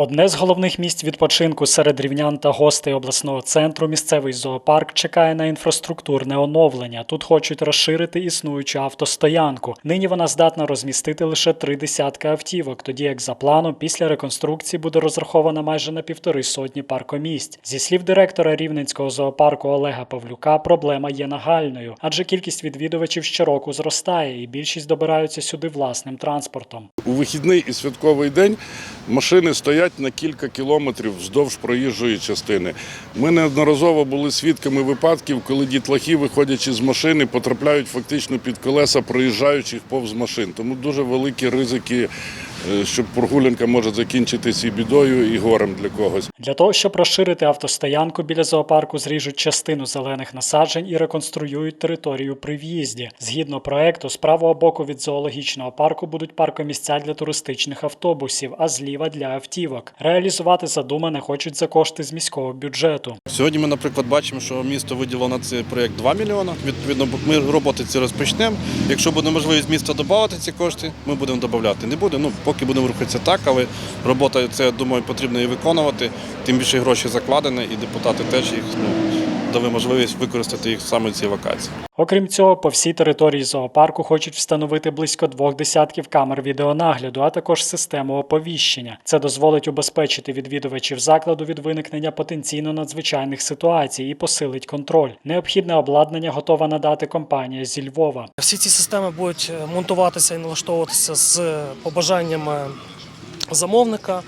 Одне з головних місць відпочинку серед рівнян та гостей обласного центру місцевий зоопарк чекає на інфраструктурне оновлення. Тут хочуть розширити існуючу автостоянку. Нині вона здатна розмістити лише три десятки автівок, тоді як за планом після реконструкції буде розрахована майже на півтори сотні паркомісць. Зі слів директора рівненського зоопарку Олега Павлюка, проблема є нагальною, адже кількість відвідувачів щороку зростає, і більшість добираються сюди власним транспортом. У вихідний і святковий день машини стоять на кілька кілометрів вздовж проїжджої частини. Ми неодноразово були свідками випадків, коли дітлахи, виходячи з машини, потрапляють фактично під колеса проїжджаючих повз машин. Тому дуже великі ризики, е, що прогулянка може закінчитися і бідою, і горем для когось. Для того, щоб розширити автостоянку біля зоопарку, зріжуть частину зелених насаджень і реконструюють територію при в'їзді. Згідно проекту, з правого боку від зоологічного парку будуть паркомісця для туристичних автобусів, а зліва для автівок. Реалізувати задумане хочуть за кошти з міського бюджету. Сьогодні ми, наприклад, бачимо, що місто виділило на цей проєкт 2 мільйони. Відповідно, ми роботи ці розпочнемо. Якщо буде можливість міста додати ці кошти, ми будемо додати. Не буде, ну поки будемо рухатися так, але робота це, думаю, потрібно і виконувати. Тим більше гроші закладені, і депутати теж їх ну, дали можливість використати їх саме в цій локації. Окрім цього, по всій території зоопарку хочуть встановити близько двох десятків камер відеонагляду, а також систему оповіщення. Це дозволить убезпечити відвідувачів закладу від виникнення потенційно надзвичайних ситуацій і посилить контроль. Необхідне обладнання готова надати компанія зі Львова. Всі ці системи будуть е, монтуватися і налаштовуватися з побажаннями замовника.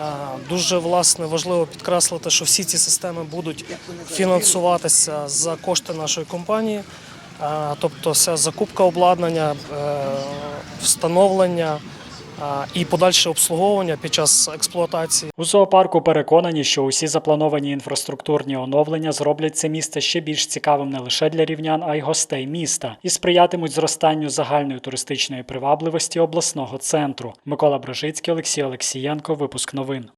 Е, Дуже власне важливо підкреслити, що всі ці системи будуть фінансуватися за кошти нашої компанії, Е, тобто це закупка обладнання, е, встановлення і подальше обслуговування під час експлуатації. У зоопарку переконані, що усі заплановані інфраструктурні оновлення зроблять це місце ще більш цікавим не лише для рівнян, а й гостей міста і сприятимуть зростанню загальної туристичної привабливості обласного центру. Микола Брожицький, Олексій Олексієнко. Випуск новин.